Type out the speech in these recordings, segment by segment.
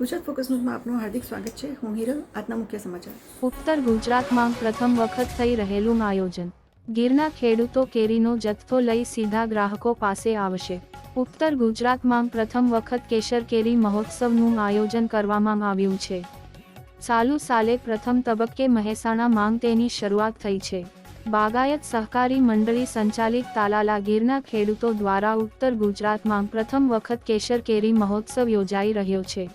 Gujarat focus ન્યૂઝમાં આપનું હાર્દિક સ્વાગત છે. હું હિરલ, આજના મુખ્ય સમાચાર. ઉત્તર ગુજરાતમાં પ્રથમ વખત થઈ રહેલું આયોજન. ગીરના ખેડૂતો કેરીનો જથ્થો લઈ સીધા ગ્રાહકો પાસે આવશે. ઉત્તર ગુજરાતમાં પ્રથમ વખત કેસર કેરી મહોત્સવનું આયોજન કરવામાં આવ્યું છે. ચાલુ સાલે પ્રથમ તબક્કે મહેસાણા માંગ તેની શરૂઆત થઈ છે. બાગાયત સહકારી મંડળી સંચાલિત તાલાલા ગીરના ખેડૂતો દ્વારા ઉત્તર ગુજરાતમાં પ્રથમ વખત કેસર કેરી મહોત્સવ યોજાઈ રહ્યો છે.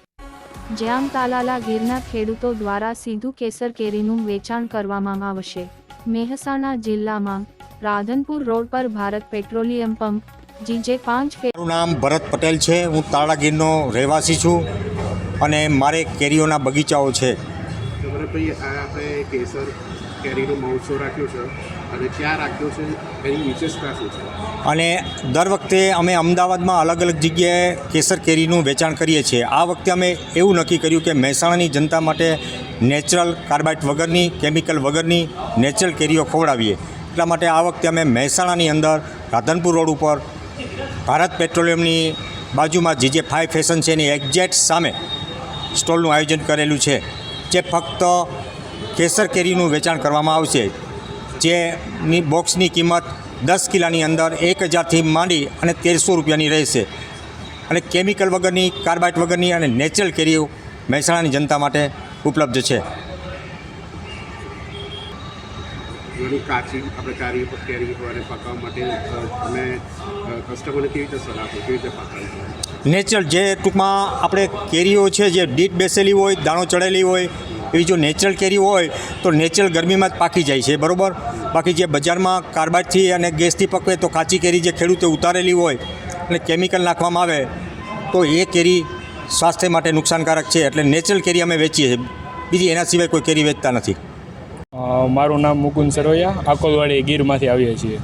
જ્યાં તાલાલા ગીરના ખેડૂતો દ્વારા સીધું કેસર કેરીનું વેચાણ કરવામાં આવશે. મહેસાણા જિલ્લામાં રાધનપુર રોડ પર ભારત પેટ્રોલિયમ પંપ, જીજે પાંચ મારું નામ ભરત પટેલ છે. હું તાળાગીરનો રહેવાસી છું અને મારે કેરીઓના બગીચાઓ છે. ભાઈ, આ આપણે કેસર કેરીનો મહોત્સવ રાખ્યો છે અને ક્યાં રાખ્યો છે એની વિશેષતા શું છે. અને દર વખતે અમે અમદાવાદમાં અલગ અલગ જગ્યાએ કેસર કેરીનું વેચાણ કરીએ છીએ. આ વખતે અમે એવું નક્કી કર્યું કે મહેસાણાની જનતા માટે નેચરલ કાર્બાઇટ વગરની, કેમિકલ વગરની નેચરલ કેરીઓ ખવડાવીએ. એટલા માટે આ વખતે અમે મહેસાણાની અંદર રાધનપુર રોડ ઉપર ભારત પેટ્રોલિયમની બાજુમાં જે જે ફાઇવ ફેશન છે એની એક્ઝેક્ટ સામે સ્ટોલનું આયોજન કરેલું છે. જે ફક્ત કેસર કેરીનું વેચાણ કરવામાં આવશે, જેની બોક્સની કિંમત દસ કિલાની અંદર એક હજારથી માંડી અને તેરસો રૂપિયાની રહેશે. અને કેમિકલ વગરની કાર્બાઇટ વગરની અને નેચરલ કેરીઓ મહેસાણાની જનતા માટે ઉપલબ્ધ છે. એની કાચી આપણે કારી કેરી અને પકાવવા માટે તમે કસ્ટમરને કેવી રીતે સલાહ આપો, કેવી રીતે પકાવી નેચરલ જે ટૂંકમાં આપણે કેરીઓ છે, જે ડીટ બેસેલી હોય, દાણો ચડેલી હોય, એવી જો નેચરલ કેરી હોય, તો નેચરલ ગરમીમાં જ પાકી જાય છે, બરાબર? બાકી જે બજારમાં કાર્બાઇડથી અને ગેસથી પકવે તો કાચી કેરી જે ખેડૂતે ઉતારેલી હોય અને કેમિકલ નાખવામાં આવે, તો એ કેરી સ્વાસ્થ્ય માટે નુકસાનકારક છે, એટલે નેચરલ કેરી અમે વેચીએ છીએ. બીજી એના સિવાય કોઈ કેરી વેચતા નથી. મારું નામ મુકુંદ સરવૈયા આકોલવાડી ગીરમાંથી આવીએ છીએ.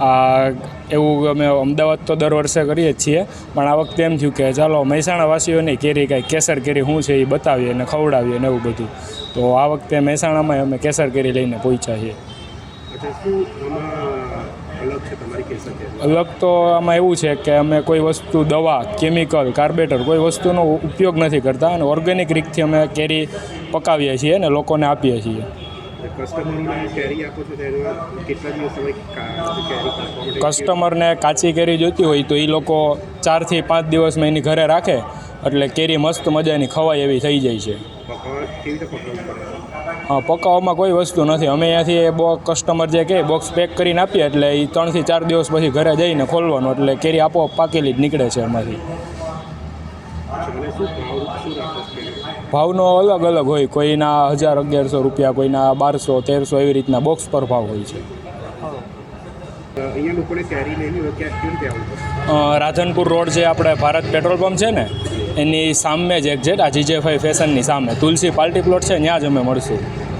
આ એવું અમે અમદાવાદ તો દર વર્ષે કરીએ જ છીએ પણ આ વખતે એમ થયું કે ચાલો મહેસાણાવાસીઓને કેરી કાંઈ કેસર કેરી શું છે એ બતાવીએ અને ખવડાવીએ ને એવું બધું. તો આ વખતે મહેસાણામાં અમે કેસર કેરી લઈને પહોંચ્યા છીએ અચ્છા શું આમાં અલગ છે તમારી અલગ તો આમાં એવું છે કે અમે કોઈ વસ્તુ દવા કેમિકલ કાર્બેટર કોઈ વસ્તુનો ઉપયોગ નથી કરતા અને ઓર્ગેનિક રીતથી અમે કેરી પકાવીએ છીએ અને લોકોને આપીએ છીએ. કસ્ટમરને કાચી કેરી જોઈતી હોય તો એ લોકો ચારથી પાંચ દિવસમાં એની ઘરે રાખે એટલે કેરી મસ્ત મજાની ખવાય એવી થઈ જાય છે. હા પકાવવામાં કોઈ વસ્તુ નથી. અમે અહીંયાથી એ બો કસ્ટમર જે કહે બોક્સ પેક કરીને આપીએ એટલે એ ત્રણથી ચાર દિવસ પછી ઘરે જઈને ખોલવાનું. એટલે કેરી આપોઆપ પાકેલી જ નીકળે છે એમાંથી. ભાવનો અલગ અલગ હોય. કોઈના હજાર અગિયારસો રૂપિયા કોઈના બારસો તેરસો એવી રીતના બોક્સ પર ભાવ હોય છે. રાધનપુર રોડ જે આપણે ભારત પેટ્રોલ પંપ છે ને એની સામે જ એક્ઝેટ આ જીજે ફાઈ ફેશનની સામે. તુલસી પાર્ટી પ્લોટ છે ત્યાં જ અમે મળશું.